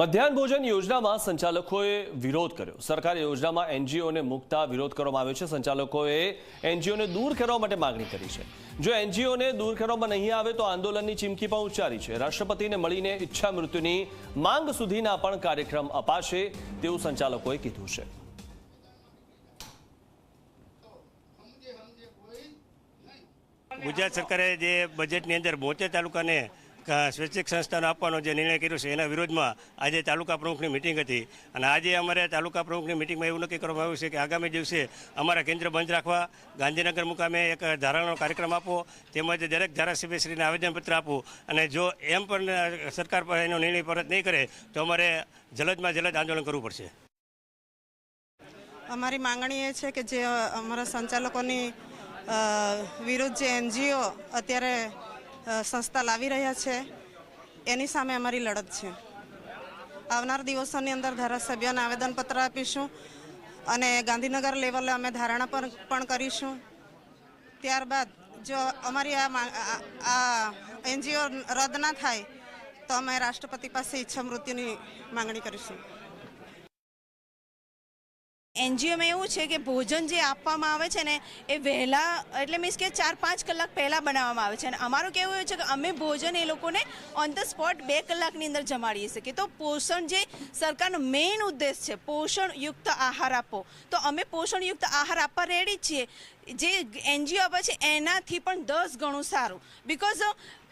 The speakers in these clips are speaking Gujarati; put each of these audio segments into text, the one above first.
મધ્યાહન ભોજન યોજનામાં સંચાલકોએ વિરોધ કર્યો. સરકારી યોજનામાં એનજીઓને મુકતા વિરોધ કરવામાં આવ્યો છે. સંચાલકોએ એનજીઓને દૂર કરવા માટે માગણી કરી છે. જો એનજીઓને દૂર કરવામાં નહીં આવે તો આંદોલનની ચીમકી પણ ઉચ્ચારી છે. રાષ્ટ્રપતિને મળીને ઈચ્છા મૃત્યુની માંગ સુધીના પણ કાર્યક્રમ અપાશે તેવું સંચાલકોએ કીધું છે. ગુજરાત સરકારે જે બજેટની અંદર બોતેર તાલુકાને સ્વૈચ્છિક સંસ્થાનો આપવાનો જે નિર્ણય કર્યો છે, એના વિરોધમાં આજે તાલુકા પ્રમુખની મિટિંગ હતી. અને આજે અમારે તાલુકા પ્રમુખની મિટિંગમાં એવું નક્કી કરવામાં આવ્યું છે કે આગામી દિવસે અમારા કેન્દ્ર બંધ રાખવા, ગાંધીનગર મુકામે એક ધારાનો કાર્યક્રમ આપવો, તેમજ દરેક ધારાસભ્યશ્રીને આવેદનપત્ર આપવું. અને જો એમ પણ સરકાર પર એનો નિર્ણય પરત નહીં કરે, તો અમારે જલદમાં જલદ આંદોલન કરવું પડશે. અમારી માંગણી એ છે કે જે અમારા સંચાલકોની વિરુદ્ધ જે એનજીઓ અત્યારે સંસ્થા લાવી રહ્યા છે. એની સામે અમારી લડત છે. આવનાર દિવસોની અંદર ધારાસભ્યોને આવેદનપત્ર આપીશું અને ગાંધીનગર લેવલે અમે ધારણા પણ કરીશું. ત્યારબાદ જો અમારી આ એનજીઓ રદ ના થાય તો અમે રાષ્ટ્રપતિ પાસે ઈચ્છા મૃત્યુની માંગણી કરીશું. એનજીઓમાં એવું છે કે ભોજન જે આપવામાં આવે છે ને, એ વહેલા, એટલે મીન્સ કે ચાર પાંચ કલાક પહેલાં બનાવવામાં આવે છે. અને અમારું કેવું એવું છે કે અમે ભોજન એ લોકોને ઓન ધ સ્પોટ બે કલાકની અંદર જમાડીએ શકીએ તો પોષણ જે સરકારનો મેઇન ઉદ્દેશ છે, પોષણયુક્ત આહાર આપો તો અમે પોષણયુક્ત આહાર આપવા રેડી જ છીએ. જે એનજીઓ આપે છે, એનાથી પણ દસ ગણું સારું. બિકોઝ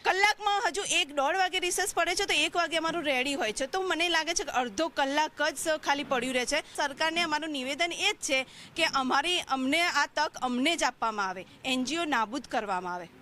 કલાકમાં હજુ એક દોઢ વાગે રિસેસ પડે છે, તો એક વાગે અમારું રેડી હોય છે. તો મને લાગે છે કે અડધો કલાક જ ખાલી પડ્યું રહે છે. સરકારને અમારું નિવેદન એ જ છે કે અમારી અમને આ તક અમને જ આપવામાં આવે. એનજીઓ નાબૂદ કરવામાં આવે.